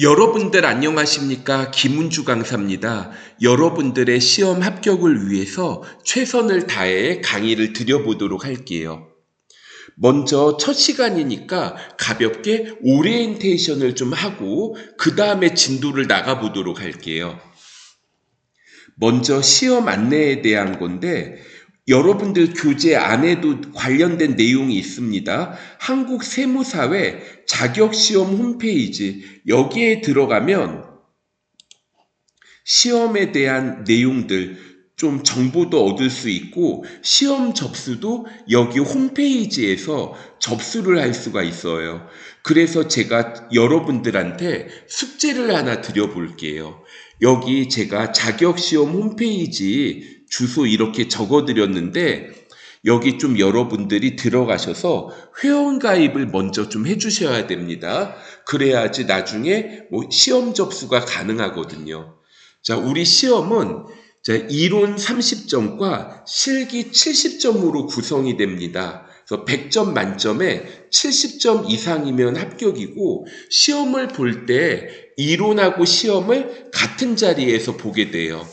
여러분들 안녕하십니까? 김은주 강사입니다. 여러분들의 시험 합격을 위해서 최선을 다해 강의를 드려보도록 할게요. 먼저 첫 시간이니까 가볍게 오리엔테이션을 좀 하고 그 다음에 진도를 나가보도록 할게요. 먼저 시험 안내에 대한 건데 여러분들 교재 안에도 관련된 내용이 있습니다. 한국 세무사회 자격시험 홈페이지 여기에 들어가면 시험에 대한 내용들 좀 정보도 얻을 수 있고 시험 접수도 여기 홈페이지에서 접수를 할 수가 있어요. 그래서 제가 여러분들한테 숙제를 하나 드려볼게요. 여기 제가 자격시험 홈페이지 주소 이렇게 적어드렸는데 여기 좀 여러분들이 들어가셔서 회원 가입을 먼저 좀 해주셔야 됩니다. 그래야지 나중에 뭐 시험 접수가 가능하거든요. 자, 우리 시험은 자, 이론 30점과 실기 70점으로 구성이 됩니다. 그래서 100점 만점에 70점 이상이면 합격이고 시험을 볼 때 이론하고 시험을 같은 자리에서 보게 돼요.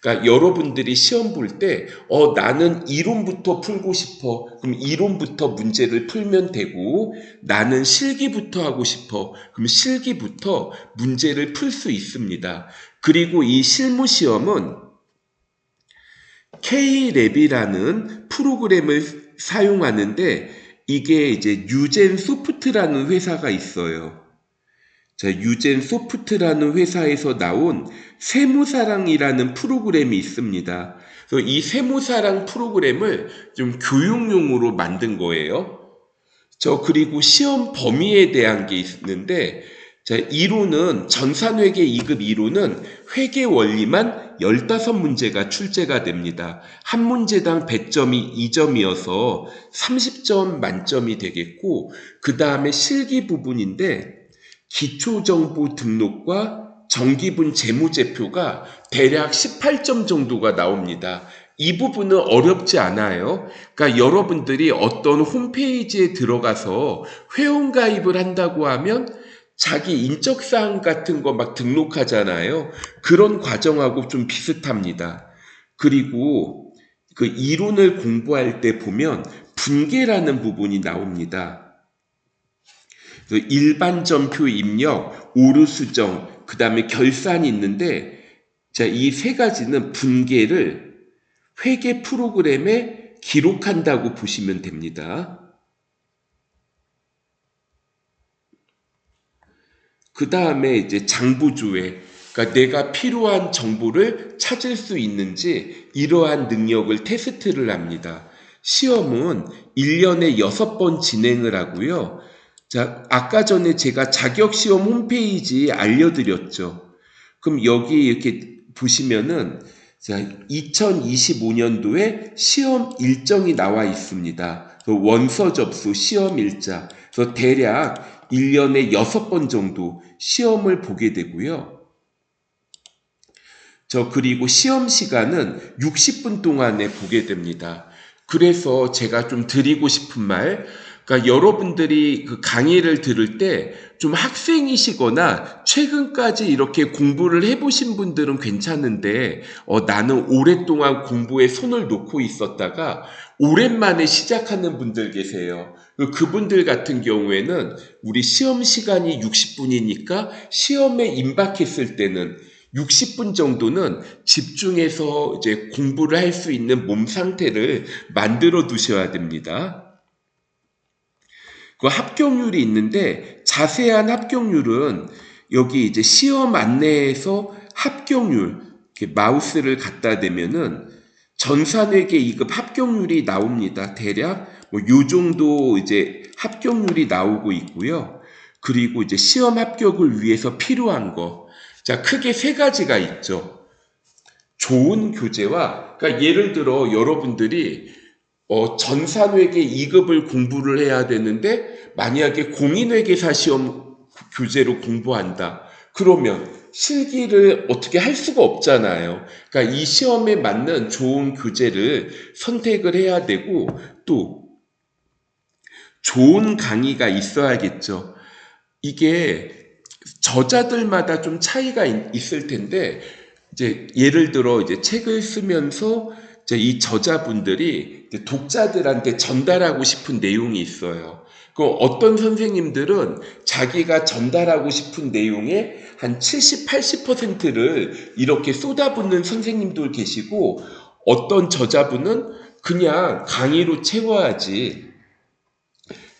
그러니까 여러분들이 시험 볼 때, 어, 나는 이론부터 풀고 싶어. 그럼 이론부터 문제를 풀면 되고, 나는 실기부터 하고 싶어. 그럼 실기부터 문제를 풀 수 있습니다. 그리고 이 실무 시험은 K랩이라는 프로그램을 사용하는데, 이게 이제 유젠 소프트라는 회사가 있어요. 자, 유젠 소프트라는 회사에서 나온 세무사랑이라는 프로그램이 있습니다. 그래서 이 세무사랑 프로그램을 좀 교육용으로 만든 거예요. 저 그리고 시험 범위에 대한 게 있는데 자, 이론은 전산회계 2급 이론은 회계 원리만 15문제가 출제가 됩니다. 한 문제당 100점이 2점이어서 30점 만점이 되겠고 그 다음에 실기 부분인데 기초정보 등록과 정기분 재무제표가 대략 18점 정도가 나옵니다. 이 부분은 어렵지 않아요. 그러니까 여러분들이 어떤 홈페이지에 들어가서 회원 가입을 한다고 하면 자기 인적사항 같은 거 막 등록하잖아요. 그런 과정하고 좀 비슷합니다. 그리고 그 이론을 공부할 때 보면 분계라는 부분이 나옵니다. 그 일반점표 입력, 오류수정, 그 다음에 결산이 있는데, 자, 이 세 가지는 분계를 회계 프로그램에 기록한다고 보시면 됩니다. 그 다음에 이제 장부조회, 그러니까 내가 필요한 정보를 찾을 수 있는지 이러한 능력을 테스트를 합니다. 시험은 1년에 6번 진행을 하고요. 자, 아까 전에 제가 자격시험 홈페이지 알려드렸죠. 그럼 여기 이렇게 보시면은 자, 2025년도에 시험 일정이 나와 있습니다. 그 원서 접수 시험 일자. 그래서 대략 1년에 6번 정도 시험을 보게 되고요. 저 그리고 시험 시간은 60분 동안에 보게 됩니다. 그래서 제가 좀 드리고 싶은 말, 그러니까 여러분들이 그 강의를 들을 때 좀 학생이시거나 최근까지 이렇게 공부를 해보신 분들은 괜찮은데 어, 나는 오랫동안 공부에 손을 놓고 있었다가 오랜만에 시작하는 분들 계세요. 그 그분들 같은 경우에는 우리 시험 시간이 60분이니까 시험에 임박했을 때는 60분 정도는 집중해서 이제 공부를 할 수 있는 몸 상태를 만들어 두셔야 됩니다. 그 합격률이 있는데 자세한 합격률은 여기 이제 시험 안내에서 합격률 마우스를 갖다 대면은 전산회계 2급 합격률이 나옵니다. 대략 뭐 요 정도 이제 합격률이 나오고 있고요. 그리고 이제 시험 합격을 위해서 필요한 거. 자, 크게 세 가지가 있죠. 좋은 교재와 그러니까 예를 들어 여러분들이 어, 전산회계 2급을 공부를 해야 되는데 만약에 공인회계사 시험 교재로 공부한다. 그러면 실기를 어떻게 할 수가 없잖아요. 그러니까 이 시험에 맞는 좋은 교재를 선택을 해야 되고 또 좋은 강의가 있어야겠죠. 이게 저자들마다 좀 차이가 있- 있을 텐데 이제 예를 들어 이제 책을 쓰면서 이제 이 저자분들이 독자들한테 전달하고 싶은 내용이 있어요. 그 어떤 선생님들은 자기가 전달하고 싶은 내용의 한 70, 80%를 이렇게 쏟아붓는 선생님들 계시고 어떤 저자분은 그냥 강의로 채워야지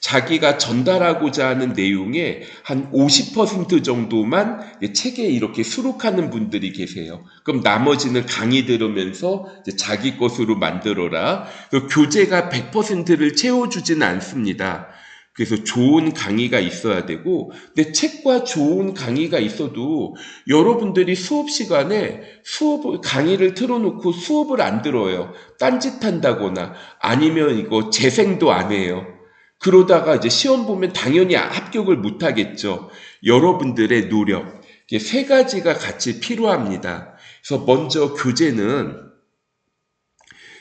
자기가 전달하고자 하는 내용의 한 50% 정도만 책에 이렇게 수록하는 분들이 계세요. 그럼 나머지는 강의 들으면서 자기 것으로 만들어라. 그 교재가 100%를 채워주지는 않습니다. 그래서 좋은 강의가 있어야 되고, 근데 책과 좋은 강의가 있어도 여러분들이 수업 시간에 수업을, 강의를 틀어놓고 수업을 안 들어요. 딴짓한다거나 아니면 이거 재생도 안 해요. 그러다가 이제 시험 보면 당연히 합격을 못 하겠죠. 여러분들의 노력. 세 가지가 같이 필요합니다. 그래서 먼저 교재는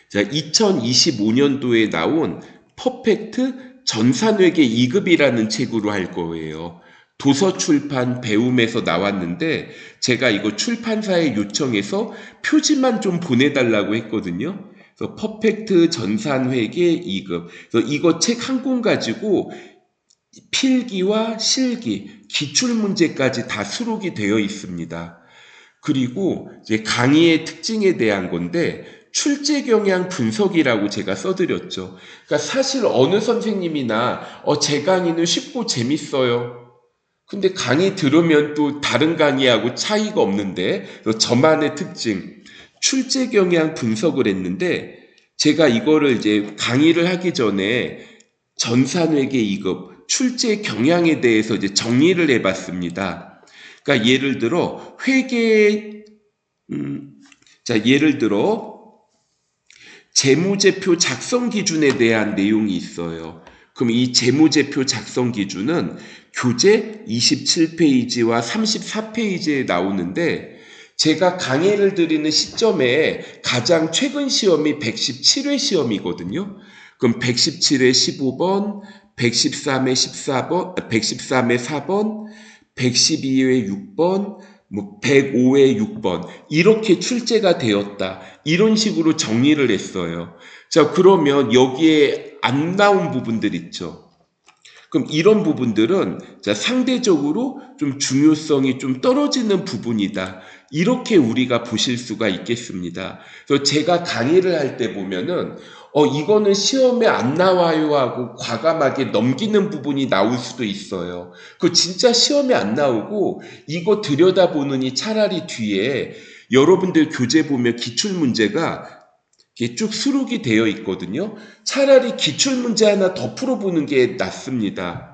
자, 2025년도에 나온 퍼펙트 전산회계 2급이라는 책으로 할 거예요. 도서 출판 배움에서 나왔는데 제가 이거 출판사에 요청해서 표지만 좀 보내달라고 했거든요. 그래서 퍼펙트 전산회계 2급. 그래서 이거 책 한 권 가지고 필기와 실기, 기출 문제까지 다 수록이 되어 있습니다. 그리고 이제 강의의 특징에 대한 건데 출제 경향 분석이라고 제가 써드렸죠. 그러니까 사실 어느 선생님이나 어, 제 강의는 쉽고 재밌어요. 근데 강의 들으면 또 다른 강의하고 차이가 없는데 저만의 특징 출제 경향 분석을 했는데 제가 이거를 이제 강의를 하기 전에 전산회계 2급 출제 경향에 대해서 이제 정리를 해봤습니다. 그러니까 예를 들어 회계 음, 자 예를 들어 재무제표 작성 기준에 대한 내용이 있어요. 그럼 이 재무제표 작성 기준은 교재 27페이지와 34페이지에 나오는데 제가 강의를 드리는 시점에 가장 최근 시험이 117회 시험이거든요. 그럼 117회 15번, 113회 14번, 113회 4번, 112회 6번, 뭐 105회 6번 이렇게 출제가 되었다. 이런 식으로 정리를 했어요. 자, 그러면 여기에 안 나온 부분들 있죠. 그럼 이런 부분들은 자, 상대적으로 좀 중요성이 좀 떨어지는 부분이다. 이렇게 우리가 보실 수가 있겠습니다. 그래서 제가 강의를 할 때 보면은 어 이거는 시험에 안 나와요 하고 과감하게 넘기는 부분이 나올 수도 있어요. 그 진짜 시험에 안 나오고 이거 들여다보느니 차라리 뒤에 여러분들 교재 보면 기출 문제가 이게 쭉 수록이 되어 있거든요. 차라리 기출 문제 하나 더 풀어보는 게 낫습니다.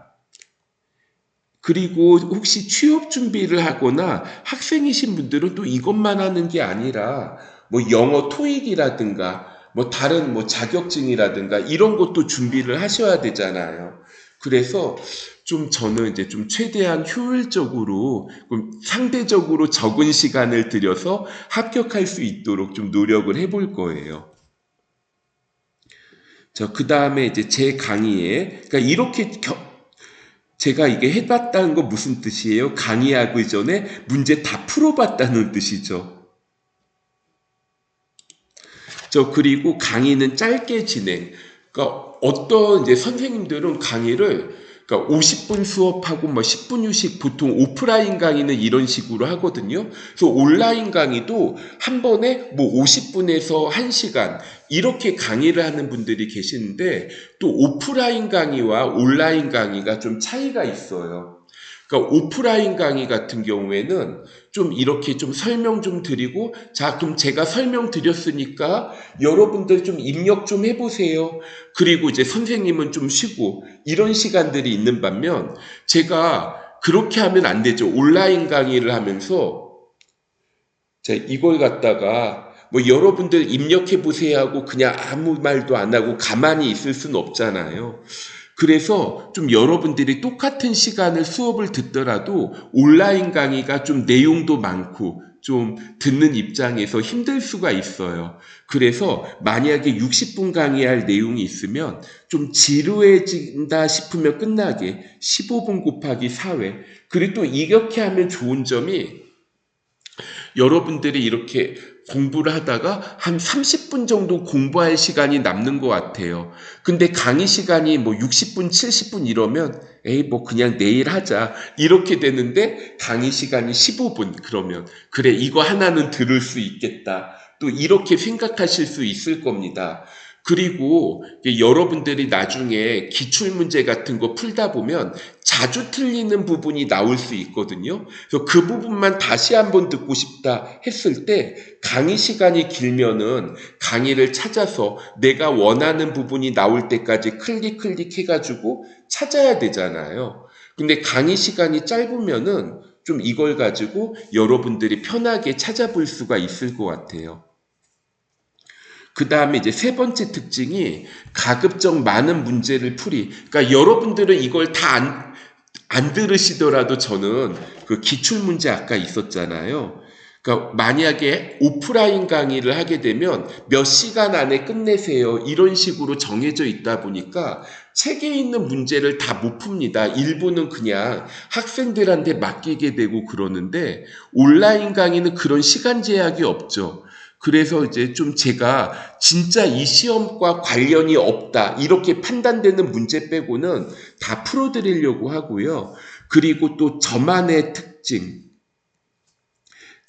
그리고 혹시 취업 준비를 하거나 학생이신 분들은 또 이것만 하는 게 아니라 뭐 영어 토익이라든가 뭐 다른 뭐 자격증이라든가 이런 것도 준비를 하셔야 되잖아요. 그래서 좀 저는 이제 좀 최대한 효율적으로 상대적으로 적은 시간을 들여서 합격할 수 있도록 좀 노력을 해볼 거예요. 자, 그 다음에 이제 제 강의에, 그러니까 이렇게 겨- 제가 이게 해봤다는 거 무슨 뜻이에요? 강의하기 전에 문제 다 풀어봤다는 뜻이죠. 저 그리고 강의는 짧게 진행. 그러니까 어떤 이제 선생님들은 강의를 그러니까 50분 수업하고 뭐 10분 휴식 보통 오프라인 강의는 이런 식으로 하거든요. 그래서 온라인 강의도 한 번에 뭐 50분에서 1시간 이렇게 강의를 하는 분들이 계시는데 또 오프라인 강의와 온라인 강의가 좀 차이가 있어요. 그러니까 오프라인 강의 같은 경우에는 좀 이렇게 좀 설명 좀 드리고 자 그럼 제가 설명 드렸으니까 여러분들 좀 입력 좀 해보세요. 그리고 이제 선생님은 좀 쉬고 이런 시간들이 있는 반면 제가 그렇게 하면 안 되죠. 온라인 강의를 하면서 자 이걸 갖다가 뭐 여러분들 입력해 보세요 하고 그냥 아무 말도 안 하고 가만히 있을 수는 없잖아요. 그래서 좀 여러분들이 똑같은 시간을 수업을 듣더라도 온라인 강의가 좀 내용도 많고 좀 듣는 입장에서 힘들 수가 있어요. 그래서 만약에 60분 강의할 내용이 있으면 좀 지루해진다 싶으면 끝나게 15분 곱하기 4회. 그리고 또 이렇게 하면 좋은 점이 여러분들이 이렇게 공부를 하다가 한 30분 정도 공부할 시간이 남는 것 같아요. 근데 강의 시간이 뭐 60분, 70분 이러면 에이 뭐 그냥 내일 하자 이렇게 되는데 강의 시간이 15분 그러면 그래 이거 하나는 들을 수 있겠다. 또 이렇게 생각하실 수 있을 겁니다. 그리고 여러분들이 나중에 기출문제 같은 거 풀다 보면 자주 틀리는 부분이 나올 수 있거든요. 그래서 그 부분만 다시 한번 듣고 싶다 했을 때 강의 시간이 길면은 강의를 찾아서 내가 원하는 부분이 나올 때까지 클릭 클릭 해가지고 찾아야 되잖아요. 근데 강의 시간이 짧으면은 좀 이걸 가지고 여러분들이 편하게 찾아볼 수가 있을 것 같아요. 그 다음에 이제 세 번째 특징이 가급적 많은 문제를 풀이. 그러니까 여러분들은 이걸 다 안, 안 들으시더라도 저는 그 기출 문제 아까 있었잖아요. 그러니까 만약에 오프라인 강의를 하게 되면 몇 시간 안에 끝내세요. 이런 식으로 정해져 있다 보니까 책에 있는 문제를 다 못 풉니다. 일부는 그냥 학생들한테 맡기게 되고 그러는데 온라인 강의는 그런 시간 제약이 없죠. 그래서 이제 좀 제가 진짜 이 시험과 관련이 없다 이렇게 판단되는 문제 빼고는 다 풀어드리려고 하고요. 그리고 또 저만의 특징,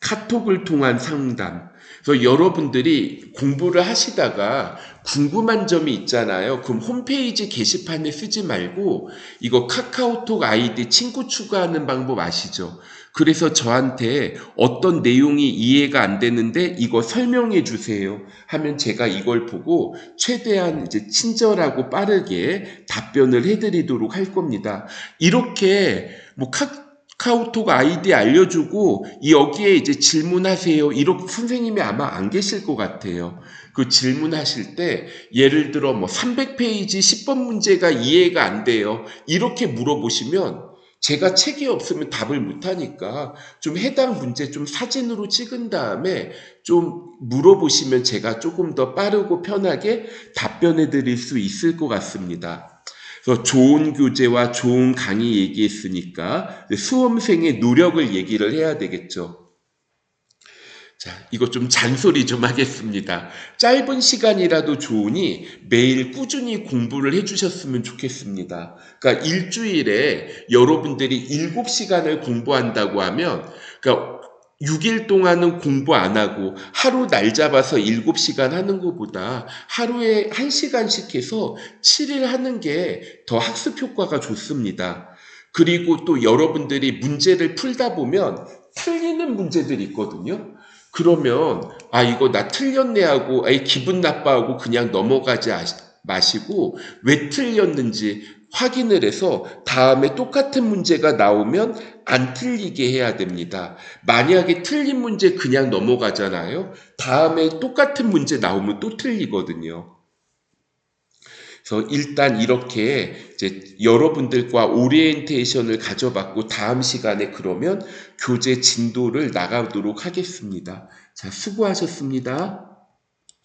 카톡을 통한 상담. 그래서 여러분들이 공부를 하시다가 궁금한 점이 있잖아요. 그럼 홈페이지 게시판에 쓰지 말고 이거 카카오톡 아이디 친구 추가하는 방법 아시죠? 그래서 저한테 어떤 내용이 이해가 안 되는데 이거 설명해 주세요 하면 제가 이걸 보고 최대한 이제 친절하고 빠르게 답변을 해드리도록 할 겁니다. 이렇게 뭐 카카오톡 아이디 알려주고 여기에 이제 질문하세요. 이렇게 선생님이 아마 안 계실 것 같아요. 그 질문하실 때 예를 들어 뭐 300페이지 10번 문제가 이해가 안 돼요. 이렇게 물어보시면 제가 책이 없으면 답을 못하니까 좀 해당 문제 좀 사진으로 찍은 다음에 좀 물어보시면 제가 조금 더 빠르고 편하게 답변해 드릴 수 있을 것 같습니다. 그래서 좋은 교재와 좋은 강의 얘기했으니까 수험생의 노력을 얘기를 해야 되겠죠. 자, 이거 좀 잔소리 좀 하겠습니다. 짧은 시간이라도 좋으니 매일 꾸준히 공부를 해주셨으면 좋겠습니다. 그러니까 일주일에 여러분들이 7시간을 공부한다고 하면, 그러니까 6일 동안은 공부 안 하고 하루 날 잡아서 7시간 하는 것보다 하루에 1시간씩 해서 7일 하는 게 더 학습 효과가 좋습니다. 그리고 또 여러분들이 문제를 풀다 보면 틀리는 문제들이 있거든요. 그러면 아 이거 나 틀렸네 하고 아이 기분 나빠하고 그냥 넘어가지 마시고 왜 틀렸는지 확인을 해서 다음에 똑같은 문제가 나오면 안 틀리게 해야 됩니다. 만약에 틀린 문제 그냥 넘어가잖아요. 다음에 똑같은 문제 나오면 또 틀리거든요. 그래서 일단 이렇게 이제 여러분들과 오리엔테이션을 가져봤고 다음 시간에 그러면 교재 진도를 나가도록 하겠습니다. 자, 수고하셨습니다.